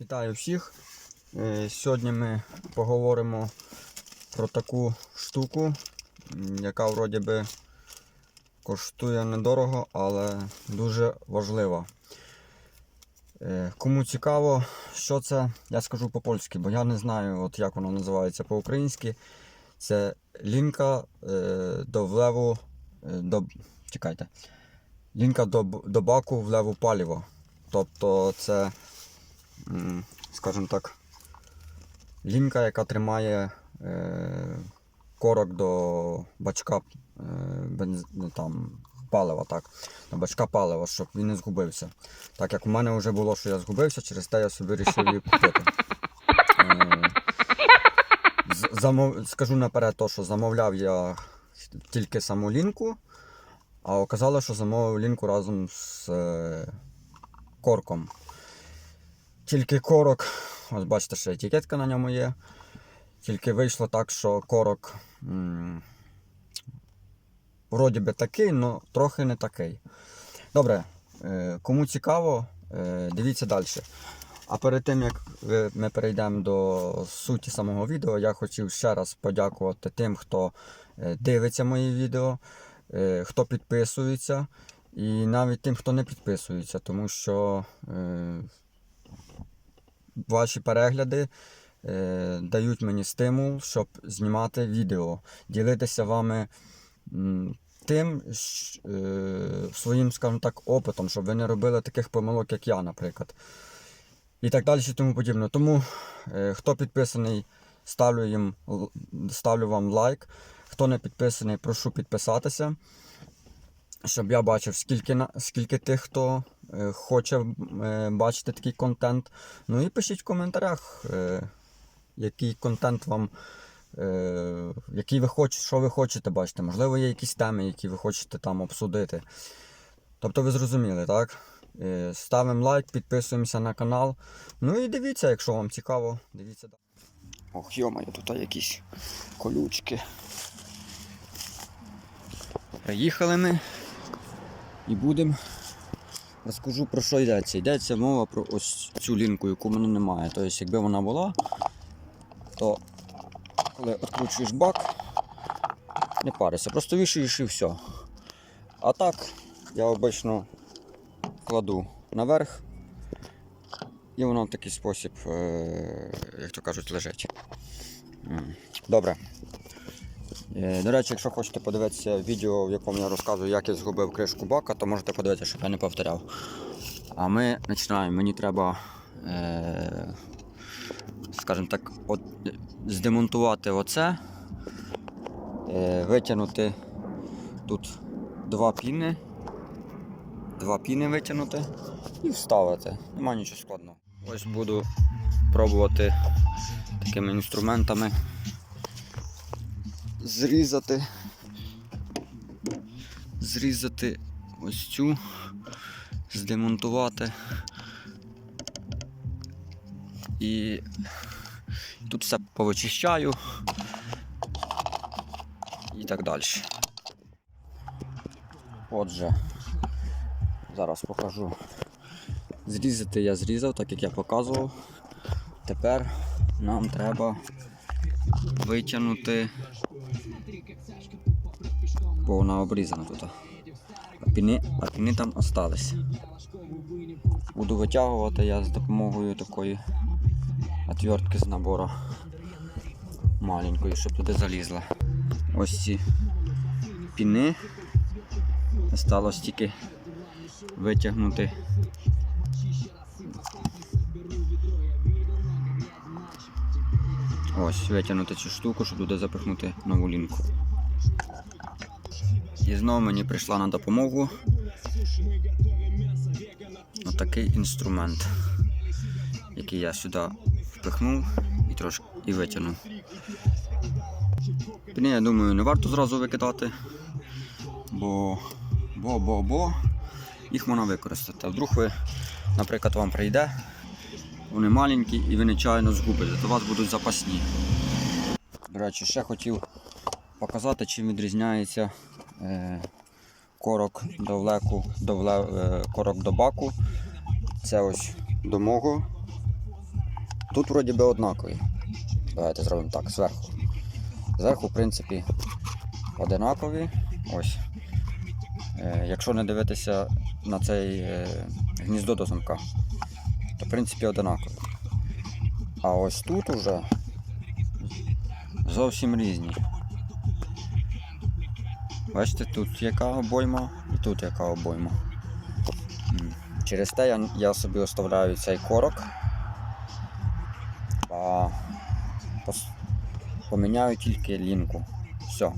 Вітаю всіх. Е, Сьогодні ми поговоримо про таку штуку, яка вроді би коштує недорого, але дуже важлива. Е, Кому цікаво, що це, я скажу по-польськи, бо я не знаю, от як воно називається по-українськи. Це лінка е, до влеву. До, чекайте. Лінка до, до баку влеву паліва. Тобто це, скажімо так, лінка, яка тримає е, корок до бачка е, бенз... ну, там, палива, так, до бачка палива, щоб він не згубився. Так як у мене вже було, що я згубився, через те я собі вирішив її купити. Е, замов... Скажу наперед, то, що замовляв я тільки саму лінку, а оказалось, що замовив лінку разом з корком. Тільки корок, ось бачите, ще етикетка на ньому є. Тільки вийшло так, що корок м, вроді би такий, але трохи не такий. Добре, е, кому цікаво, е, дивіться далі. А перед тим як ми перейдемо до суті самого відео, я хотів ще раз подякувати тим, хто е, дивиться мої відео, хто підписується, і навіть тим, хто не підписується, тому що ваші перегляди е, дають мені стимул, щоб знімати відео, ділитися вами тим е, своїм, скажімо так, опитом, щоб ви не робили таких помилок, як я, наприклад. І так далі, і тому подібне. Тому, е, хто підписаний, ставлю, їм, ставлю вам лайк. Хто не підписаний, прошу підписатися, щоб я бачив, скільки, скільки тих, хто хоче е, бачити такий контент. Ну і пишіть в коментарях, е, який контент вам, е, який ви хочете, що ви хочете бачити. Можливо, є якісь теми, які ви хочете там обсудити. Тобто ви зрозуміли, так? Е, Ставимо лайк, підписуємося на канал. Ну і дивіться, якщо вам цікаво, дивіться далі. Ох, йомаю, тут якісь колючки. Приїхали ми і будемо. Розкажу про що йдеться. Йдеться мова про ось цю лінку, яку в мене немає. Тобто, якби вона була, то коли відкручуєш бак, не паришся, просто вішаєш і все. А так, я обично кладу наверх, і воно в такий спосіб, е, як то кажуть, лежить. Добре. Е, До речі, якщо хочете подивитися відео, в якому я розказую, як я згубив кришку бака, то можете подивитися, щоб я не повторяв. А ми починаємо. Мені треба, е, скажімо так, от, здемонтувати оце, е, витягнути тут два піни, два піни витягнути і вставити. Нема нічого складного. Ось буду пробувати такими інструментами зрізати, зрізати ось цю, здемонтувати. І тут все повичищаю і так далі. Отже, зараз покажу. Зрізати я зрізав, так як я показував. Тепер нам треба витягнути, бо вона обрізана тут. А піни, там остались. Буду витягувати я з допомогою такої отвертки з набору маленької, щоб туди залізла. Ось ці піни. Осталось тільки витягнути. Ось, витягнути цю штуку, щоб туди запихнути нову лінку. І знову мені прийшла на допомогу отакий інструмент, який я сюди впихнув і трошки і витягнув. Піни, я думаю, не варто зразу викидати, бо, бо, бо, бо їх можна використати. А вдруг ви, наприклад, вам прийде, вони маленькі і ви нечайно згубите, то у вас будуть запасні. До речі, ще хотів показати, чим відрізняється корок до влеку, до вле, е, корок до баку. Це ось до мого Тут вроді би однакові. Давайте зробимо так, зверху. Зверху, в принципі, одинакові. Ось. Е, якщо не дивитися на цей е, гніздо до замка, то в принципі одинакові. А ось тут уже зовсім різні. Бачите, тут яка обойма і тут яка обойма. Через те я, я собі оставляю цей корок. А пос- поміняю тільки лінку. Все.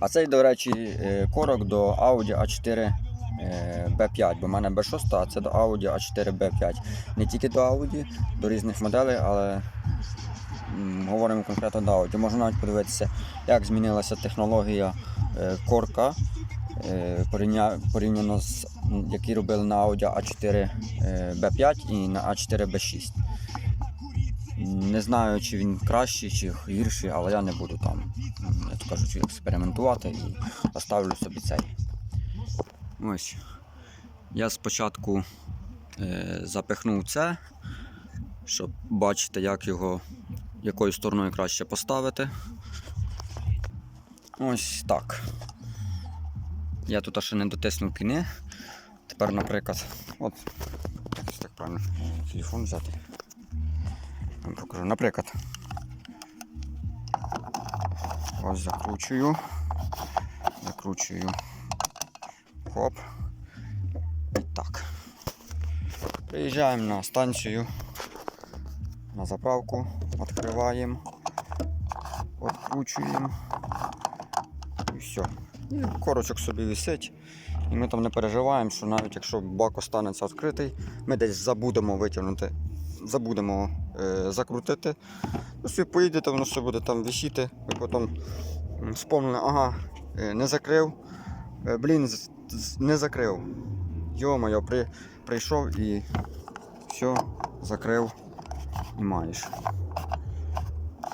А цей, до речі, е, корок до Audi A4 е, B5, бо в мене B6, а це до Audi A4 B5. Не тільки до Audi, до різних моделей, але говоримо конкретно Audi. Можна навіть подивитися, як змінилася технологія е, корка е, порівня- порівняно з які робили на Audi A4 е, B5 і на A4 B6. Не знаю, чи він кращий, чи гірший, але я не буду там, як то кажуть, експериментувати і оставлю собі цей. Ось. Я спочатку е, запихнув це, щоб бачити, як його, якою стороною краще поставити. Ось так. Я тут ще не дотиснув піни. Тепер, наприклад, от, якось так правильно, телефон взяти. Покажу. Наприклад. Ось закручую. Закручую. Хоп. І так. Приїжджаємо на станцію. На заправку. Відкриваємо. Откручуємо. І все. І корочок собі висить. І ми там не переживаємо, що навіть якщо бак останеться відкритий, ми десь забудемо витягнути забудемо е, закрутити. Ну, собі поїдете, воно все буде там висіти. Ви потім м, вспомнили, ага, е, не закрив. Е, блін, не закрив. Йо-моє, при, прийшов і все, закрив і маєш.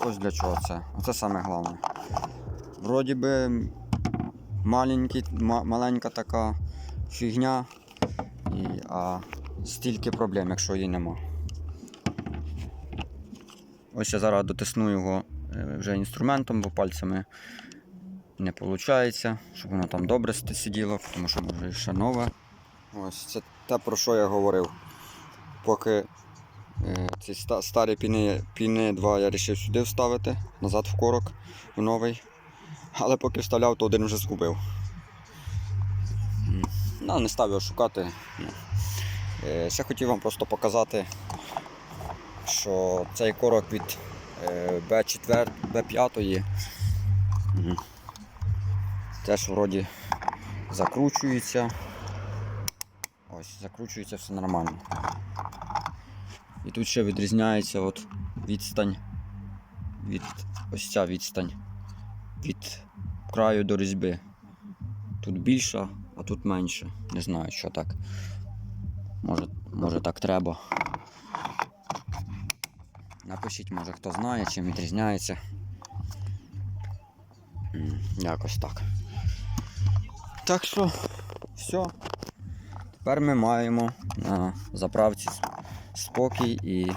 Ось для чого це. Оце саме головне. Вроді би маленький, ма- маленька така фігня, і, а стільки проблем, якщо її нема. Ось я зараз дотисну його е, вже інструментом, бо пальцями не виходить, щоб воно там добре сиділо, тому що може ще нове. Ось це те, про що я говорив. Поки ці старі піни, піни 2 я вирішив сюди вставити, назад в корок, в новий. Але поки вставляв, то один вже згубив. Ну, не став його шукати. Ну. Е, хотів вам просто показати, що цей корок від е, B4, B5 теж вроді закручується. Ось, закручується все нормально. І тут ще відрізняється от відстань від ось ця відстань від краю до різьби. Тут більша, а тут менше. Не знаю, що так. Може, може так треба. Напишіть, може хто знає, чим відрізняється. Якось так. Так що, все. Тепер ми маємо на заправці спокій і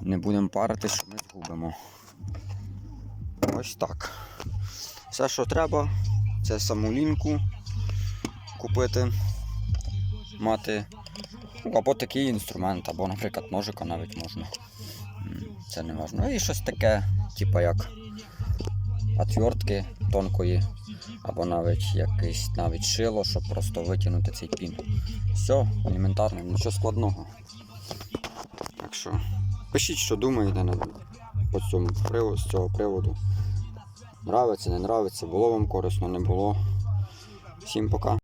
не будемо паритись, що ми згубимо. Ось так. Все, що треба, це саму лінку купити, мати. Ну, або такий інструмент, або, наприклад, ножика навіть можна. Це не важливо. І щось таке, типу як отвертки тонкої, або навіть якесь навіть шило, щоб просто витягнути цей пін. Все, елементарно, нічого складного. Так що пишіть, що думаєте на, по цьому приводу, з цього приводу. Нравиться, не нравиться, було вам корисно, не було. Всім пока.